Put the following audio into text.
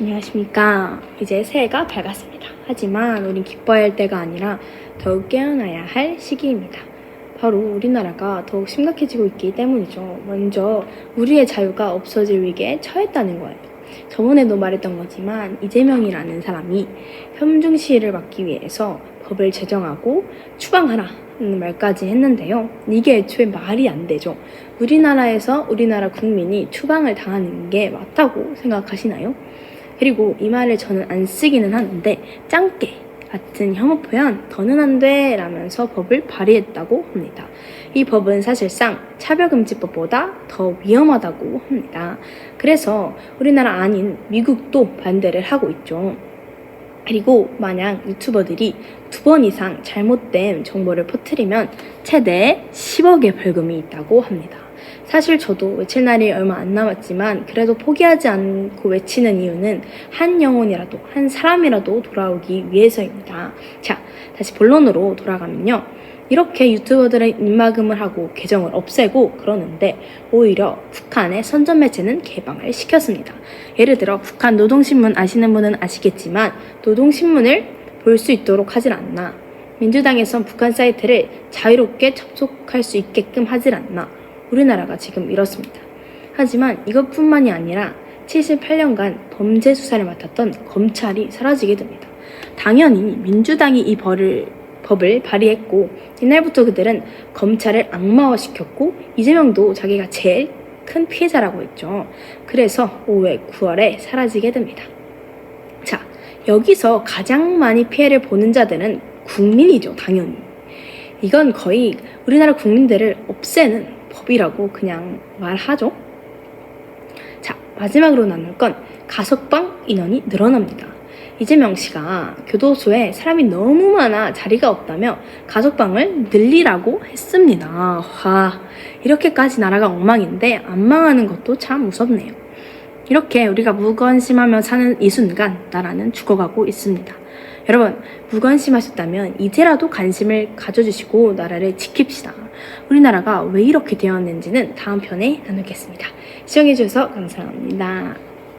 안녕하십니까. 이제 새해가 밝았습니다. 하지만 우린 기뻐해야 할 때가 아니라 더욱 깨어나야 할 시기입니다. 바로 우리나라가 더욱 심각해지고 있기 때문이죠. 먼저 우리의 자유가 없어질 위기에 처했다는 거예요. 저번에도 말했던 거지만 이재명이라는 사람이 현중 시위를 막기 위해서 법을 제정하고 추방하라는 말까지 했는데요. 이게 애초에 말이 안 되죠. 우리나라에서 우리나라 국민이 추방을 당하는 게 맞다고 생각하시나요? 그리고 이 말을 저는 안 쓰기는 하는데 짱깨 같은 혐오 표현 더는 안 돼 라면서 법을 발의했다고 합니다. 이 법은 사실상 차별금지법보다 더 위험하다고 합니다. 그래서 우리나라 아닌 미국도 반대를 하고 있죠. 그리고 만약 유튜버들이 두 번 이상 잘못된 정보를 퍼뜨리면 최대 10억의 벌금이 있다고 합니다. 사실 저도 외칠 날이 얼마 안 남았지만 그래도 포기하지 않고 외치는 이유는 한 영혼이라도 한 사람이라도 돌아오기 위해서입니다. 자, 다시 본론으로 돌아가면요. 이렇게 유튜버들의 입막음을 하고 계정을 없애고 그러는데 오히려 북한의 선전 매체는 개방을 시켰습니다. 예를 들어 북한 노동신문 아시는 분은 아시겠지만 노동신문을 볼 수 있도록 하질 않나. 민주당에선 북한 사이트를 자유롭게 접속할 수 있게끔 하질 않나. 우리나라가 지금 이렇습니다. 하지만 이것뿐만이 아니라 78년간 범죄 수사를 맡았던 검찰이 사라지게 됩니다. 당연히 민주당이 이 벌을, 법을 발의했고 이날부터 그들은 검찰을 악마화시켰고 이재명도 자기가 제일 큰 피해자라고 했죠. 그래서 5회 9월에 사라지게 됩니다. 자, 여기서 가장 많이 피해를 보는 자들은 국민이죠, 당연히. 이건 거의 우리나라 국민들을 없애는 법이라고 그냥 말하죠. 자, 마지막으로 나눌 건 가석방 인원이 늘어납니다. 이재명 씨가 교도소에 사람이 너무 많아 자리가 없다며 가석방을 늘리라고 했습니다. 와, 이렇게까지 나라가 엉망인데 안 망하는 것도 참 무섭네요. 이렇게 우리가 무관심하며 사는 이 순간 나라는 죽어가고 있습니다. 여러분, 무관심하셨다면 이제라도 관심을 가져주시고 나라를 지킵시다. 우리나라가 왜 이렇게 되었는지는 다음 편에 나누겠습니다. 시청해주셔서 감사합니다.